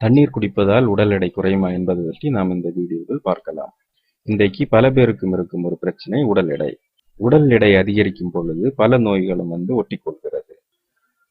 தண்ணீர் குடிப்பதால் உடல் எடை குறையுமா என்பது பற்றி நாம் இந்த வீடியோவில் பார்க்கலாம். இன்றைக்கு பல பேருக்கும் இருக்கும் ஒரு பிரச்சனை உடல் எடை. உடல் எடை அதிகரிக்கும் பொழுது பல நோய்களும் வந்து ஒட்டிக்கொள்கிறது.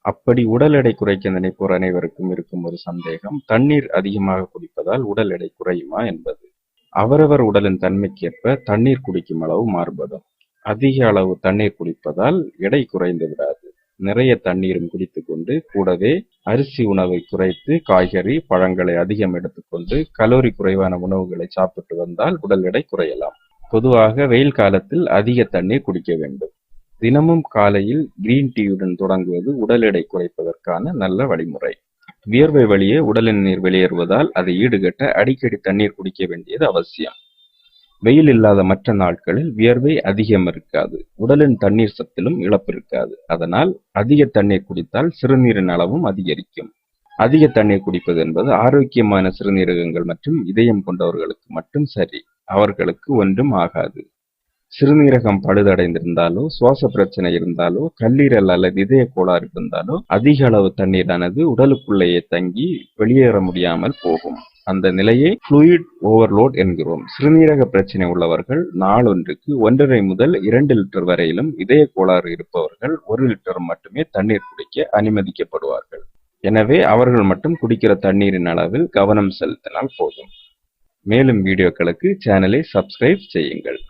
அப்படி உடல் எடை குறைக்க நினைப்போர் அனைவருக்கும் இருக்கும் ஒரு சந்தேகம் தண்ணீர் அதிகமாக குடிப்பதால் உடல் எடை குறையுமா என்பது. அவரவர் உடலின் தன்மைக்கேற்ப தண்ணீர் குடிக்கும் அளவு மாறுபடும். அதிக அளவு தண்ணீர் குடிப்பதால் எடை குறைந்து விடாது. நிறைய தண்ணீரும் குடித்து எடுத்துக்கொண்டு கூடவே அரிசி உணவை குறைத்து காய்கறி பழங்களை அதிகம் எடுத்துக்கொண்டு கலோரி குறைவான உணவுகளை சாப்பிட்டு வந்தால் உடல் எடை குறையலாம். பொதுவாக வெயில் காலத்தில் அதிக தண்ணீர் குடிக்க வேண்டும். தினமும் காலையில் கிரீன் டீயுடன் தொடங்குவது உடல் எடை குறைப்பதற்கான நல்ல வழிமுறை. வியர்வை வழியே உடலின் நீர் வெளியேறுவதால் அதை ஈடுகட்ட அடிக்கடி தண்ணீர் குடிக்க வேண்டியது அவசியம். வெயில் இல்லாத மற்ற நாட்களில் வியர்வை அதிகம் இருக்காது. உடலின் தண்ணீர் சத்திலும் இழப்பு இருக்காது. அதனால் அதிக தண்ணீர் குடித்தால் சிறுநீரின் அளவும் அதிகரிக்கும். அதிக தண்ணீர் குடிப்பது என்பது ஆரோக்கியமான சிறுநீரகங்கள் மற்றும் இதயம் கொண்டவர்களுக்கு மட்டும் சரி அவர்களுக்கு ஒன்றும் ஆகாது. சிறுநீரகம் பழுதடைந்திருந்தாலோ சுவாச பிரச்சனை இருந்தாலோ கல்லீரல் அல்லது இதய கோளாறு இருந்தாலோ அதிக அளவு தண்ணீரானது உடலுக்குள்ளேயே தங்கி வெளியேற முடியாமல் போகும். அந்த நிலையை ஃப்ளூயிட் ஓவர்லோட் என்கிறோம். சிறுநீரக பிரச்சனை உள்ளவர்கள் நாளொன்றுக்கு ஒன்றரை முதல் இரண்டு லிட்டர் வரையிலும் இதய கோளாறு இருப்பவர்கள் ஒரு லிட்டர் மட்டுமே தண்ணீர் குடிக்க அனுமதிக்கப்படுவார்கள். எனவே அவர்கள் மட்டும் குடிக்கிற தண்ணீரின் அளவில் கவனம் செலுத்தினால் போதும். மேலும் வீடியோக்களுக்கு சேனலை சப்ஸ்கிரைப் செய்யுங்கள்.